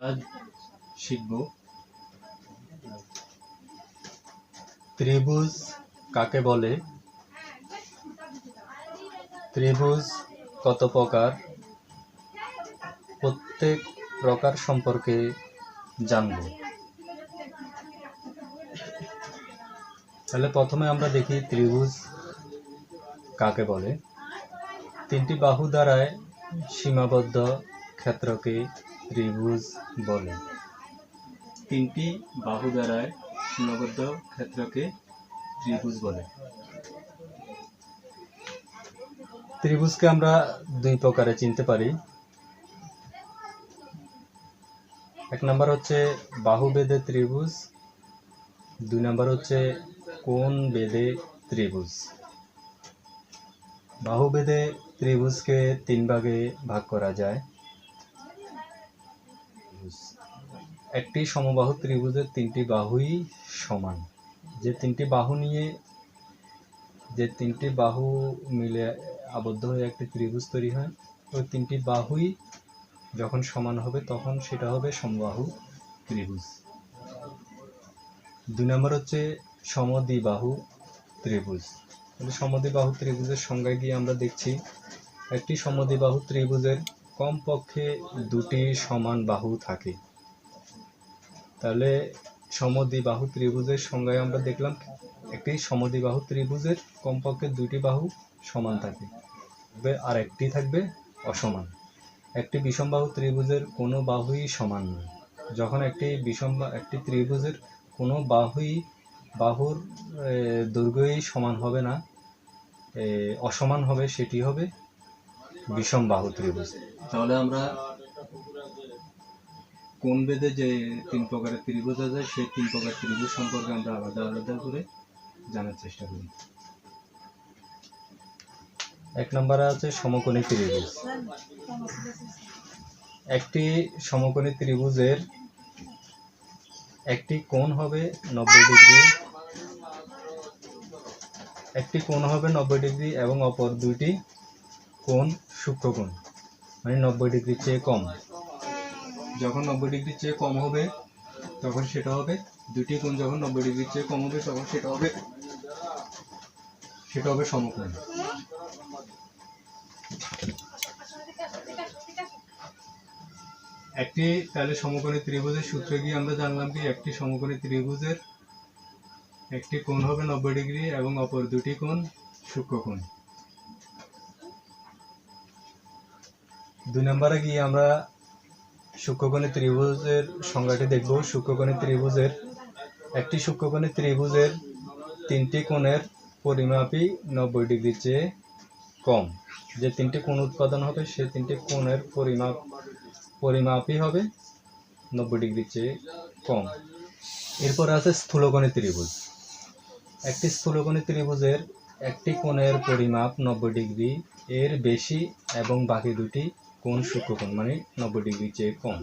আজ শিখব। ত্রিভুজ কাকে বলে? ত্রিভুজ কত প্রকার? প্রত্যেক প্রকার সম্পর্কে জানব। তাহলে প্রথমে আমরা দেখি ত্রিভুজ কাকে বলে। তিনটি বাহু দ্বারায় সীমাবদ্ধ ক্ষেত্রকে ত্রিভুজ বলে। তিনটি বাহু দ্বারায় সীমাবদ্ধ ক্ষেত্রকে ত্রিভুজ বলে। ত্রিভুজকে আমরা দুই প্রকারে চিনতে পারি। এক নম্বর হচ্ছে বাহু বেদে ত্রিভুজ, দুই নম্বর হচ্ছে কোন বেদে ত্রিভুজ। বাহু বেদে ত্রিভুজকে তিন ভাগে ভাগ করা যায়। একটি সমবাহু ত্রিভুজের তিনটি বাহুই সমান। যে তিনটি বাহু নিয়ে, যে তিনটি বাহু মিলে আবদ্ধ হয়ে একটি ত্রিভুজ তৈরি হয়, ওই তিনটি বাহুই যখন সমান হবে তখন সেটা হবে সমবাহু ত্রিভুজ। দুই নম্বর হচ্ছে সমদ্বিবাহু ত্রিভুজ। সমদ্বিবাহু ত্রিভুজের সংজ্ঞায় গিয়ে আমরা দেখছি, একটি সমদ্বিবাহু ত্রিভুজের কমপক্ষে দুটি সমান বাহু থাকে। তাহলে সমদ্বিবাহু ত্রিভুজের সংজ্ঞায় আমরা দেখলাম একটি সমদ্বিবাহু ত্রিভুজের কমপক্ষে দুটি বাহু সমান থাকে। আর একটি থাকবে অসমান। একটি বিষমবাহু ত্রিভুজের কোনো বাহুই সমান নয়। যখন একটি বিষম একটি ত্রিভুজের কোনো বাহুই, বাহুর দৈর্ঘ্যই সমান হবে না অসমান হবে, সেটি হবে বিষম বাহু ত্রিভুজ। তাহলে আমরা কোন বেদে যে তিন প্রকারের ত্রিভুজ আছে, সেই তিন প্রকার ত্রিভুজ সম্পর্কে আমরা আলাদা আলাদা করে জানার চেষ্টা করি। এক নম্বরে আছে সমকোণী ত্রিভুজ। একটি সমকোণী ত্রিভুজের একটি কোণ হবে নব্বই ডিগ্রি, একটি কোণ হবে নব্বই ডিগ্রি এবং অপর দুইটি কোণ সূক্ষ্মকোণ মানে নব্বই ডিগ্রির চেয়ে কম। যখন নব্বই ডিগ্রির চেয়ে কম হবে, তখন সেটা হবে। দুটি কোণ যখন নব্বই ডিগ্রির চেয়ে কম হবে, তখন সেটা হবে সেটা হবে সমকোণ। একটি তাহলে সমকোণী ত্রিভুজের সূত্রে গিয়ে আমরা জানলাম কি? একটি সমকোণী ত্রিভুজের একটি কোণ হবে নব্বই ডিগ্রি এবং অপর দুটি কোণ সূক্ষ্মকোণ দুই নম্বরে গিয়ে আমরা সূক্ষ্মকোণী ত্রিভুজের সংজ্ঞাটি দেখব। সূক্ষ্মকোণী ত্রিভুজের, একটি সূক্ষ্মকোণী ত্রিভুজের তিনটি কোণের পরিমাপই নব্বই ডিগ্রির চেয়ে কম। যে তিনটি কোণ উৎপাদন হবে, সে তিনটি কোণের পরিমাপ, পরিমাপই হবে নব্বই ডিগ্রির চেয়ে কম। এরপর আছে স্থূলকোণী ত্রিভুজ। একটি স্থূলকোণী ত্রিভুজের একটি কোণের পরিমাপ নব্বই ডিগ্রি, এর বেশি এবং বাকি দুটি কোণ সূক্ষ্মকোণ? মানে নব্বই ডিগ্রি চেয়ে কম।